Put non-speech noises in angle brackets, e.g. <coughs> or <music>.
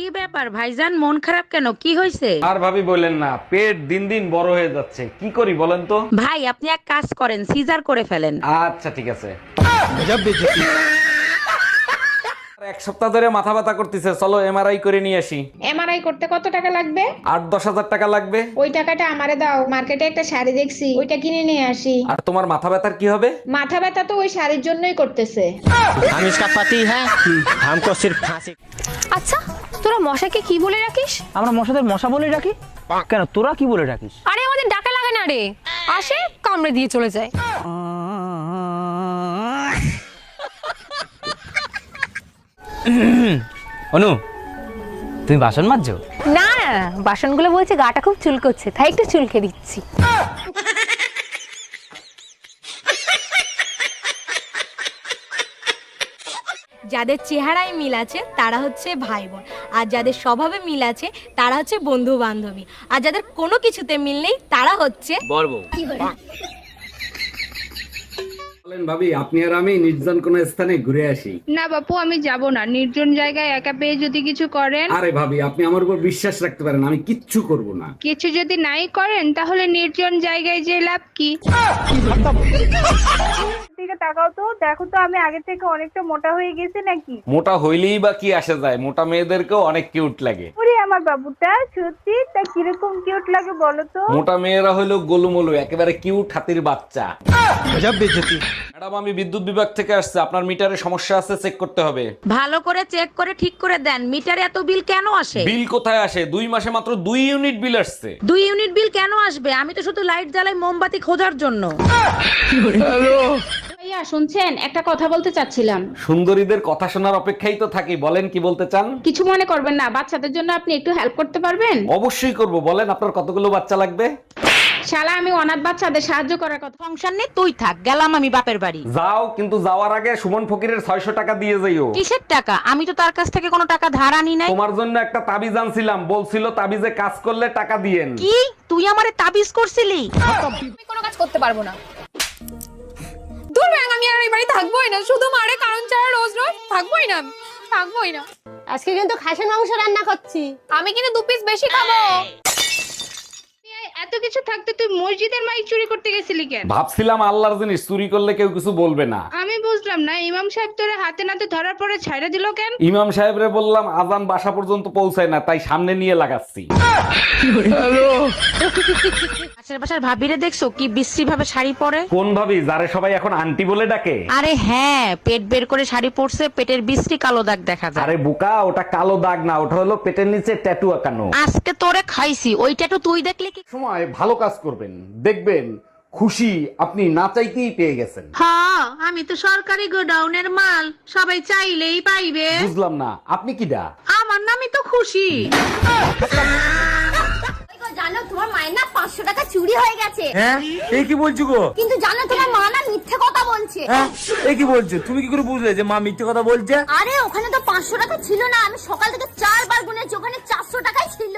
কি ব্যাপার ভাইজান মন খারাপ কেন কি হয়েছে আর ভাবি বললেন না পেট দিন দিন বড় হয়ে যাচ্ছে কি করি বলেন তো ভাই আপনি এক কাজ করেন সিজার করে ফেলেন আচ্ছা ঠিক আছে আর এক সপ্তাহ ধরে মাথা ব্যথা করতেছে চলো এমআরআই করে নিয়ে আসি এমআরআই করতে কত টাকা লাগবে আট দশ হাজার টাকা লাগবে ওই টাকাটা আমারে দাও মার্কেটে একটা শাড়ি দেখছি ওইটা কিনে নিয়ে আসি আর তোমার মাথা ব্যথার কি হবে মাথা ব্যথা তো ওই শাড়ির জন্যই করতেছে हम इसका पति है हमको सिर्फ फांसी আচ্ছা তোরা মশাকে কি বলে রাখিস আমরা মশাদের মশা বলে ডাকি? কেন তোরা কি বলে ডাকিস? আরে আমাদের ডাকা লাগে না রে। আসে কামড়ে দিয়ে চলে যায়। <coughs> অনু তুমি বাসন মাজছো? না, বাসনগুলো বলছে গাটা খুব চুলকোচ্ছে তাই একটু চুলকে দিচ্ছি। যাদের চেহারায় মিল আছে তারা হচ্ছে ভাই বোন। আর যাদের স্বভাবে মিল আছে তারা হচ্ছে বন্ধু বান্ধবী আর যাদের কোনো কিছুতে মিল নেই তারা হচ্ছে বলেন ভাবি আপনি আর আমি নির্জন কোন স্থানে ঘুরে আসি। না বাপু আমি যাব না। নির্জন জায়গায় একা পেয়ে যদি কিছু করেন আরে ভাবি আপনি আমার উপর বিশ্বাস রাখতে পারেন আমি কিচ্ছু করব না। কিছু যদি নাই করেন তাহলে নির্জন জায়গায় যে লাভ কি? তাকাও তো দেখো তো আমি আগে থেকে অনেকটা মোটা হয়ে গেছি নাকি? মোটা হইলেই বা কি আসে যায়? মোটা মেয়েদেরকেও অনেক কিউট লাগে। ওরে আমার বাবুটা সত্যি? তা কীরকম কিউট লাগে বলো তো? মোটা মেয়েরা হইল গোলুমলু একেবারে কিউট হাতির বাচ্চা। ম্যাডাম আমি বিদ্যুৎ বিভাগ থেকে আসছে আপনার মিটারে সমস্যা আছে চেক করতে হবে। ভালো করে চেক করে ঠিক করে দেন মিটারে এত বিল কেন আসে? বিল কোথায় আসে? দুই মাসে মাত্র দুই ইউনিট বিল আসছে। দুই ইউনিট বিল কেন আসবে? আমি তো শুধু লাইট জ্বালাই মোমবাতি খোঁজার জন্য। শুনছেন? একটা কথা বলতে চাচ্ছিলাম। সুন্দরীদের কথা শোনার অপেক্ষাই তো থাকি। বলেন কি বলতে চান? কিছু মনে করবেন না। বাচ্চাদের জন্য আপনি একটু হেল্প করতে পারবেন? অবশ্যই করব। বলেন আপনার কতগুলো বাচ্চা লাগবে? শালা আমি অনাথ বাচ্চাদের সাহায্য করার কথা সংসার নেই তুই থাক গেলাম আমি বাপের বাড়ি। যাও কিন্তু যাওয়ার আগে সুমন ফকিরের ছয়শো টাকা দিয়ে যাইও কিসের টাকা? আমি তো তার কাছ থেকে কোনো টাকা ধার আনি নাই। তোমার জন্য একটা তাবিজ আনছিলাম। বলছিল তাবিজে কাজ করলে টাকা দিয়েন। কি? তুই আমারে তাবিজ করছিলি? আমি কোনো কাজ করতে পারব না। আমি আর এই বাড়ি থাকবোই না শুধু মারে কারণ ছাড়া রোজ রোজ থাকবোই না আমি থাকবোই না। আজকে কিন্তু খাসির মাংস রান্না করছি। আমি কিন্তু দু পিস বেশি খাব। এত কিছু থাকতে তুই মসজিদের মাইক চুরি করতে গেছিলি কেন? ভাবছিলাম আল্লাহর জিনিস চুরি করলে কেউ কিছু বলবে না। আমি বুঝলাম না ইমাম সাহেব তোরে হাতে নাতে ধরার পরে ছাইড়া দিল কেন? ইমাম সাহেবরে বললাম আজান বাসা পর্যন্ত পৌঁছায় না তাই সামনে নিয়ে লাগাচ্ছি। <laughs> পাশের বাসার ভাবিরে দেখছ কি বিশ্রী ভাবে শাড়ি পরে? কোন ভাবি যারে সবাই এখন আন্টি বলে ডাকে? আরে হ্যাঁ পেট বের করে শাড়ি পরছে পেটের বিশ্রী কালো দাগ দেখা যায়। আরে বুকা ওটা কালো দাগ না ওটা হলো পেটের নিচে ট্যাটু আঁকানো। আজকে তোরে খাইছি ওইটা তো তুই দেখলে কি? সময় ভালো কাজ করবেন। দেখবেন খুশি আপনি না চাইতেই পেয়ে গেছেন। হ্যাঁ আমি তো সরকারি গোডাউনের মাল সবাই চাইলেই পাইবে। বুঝলাম না আপনি কি দা? আমার নামই তো খুশি। জানো তোমার মায়ের না পাঁচশো টাকা চুরি হয়ে গেছে। হ্যাঁ? এই কি বলছো গো? কিন্তু জানো তোমার মা না মিথ্যে কথা বলছে। হ্যাঁ? এই কি বলছো? তুমি কি করে বুঝলে যে মা মিথ্যে কথা বলছে? আরে ওখানে তো পাঁচশো টাকা ছিল না। আমি সকাল থেকে চারবার গুনেছি ওখানে চারশো টাকাই ছিল।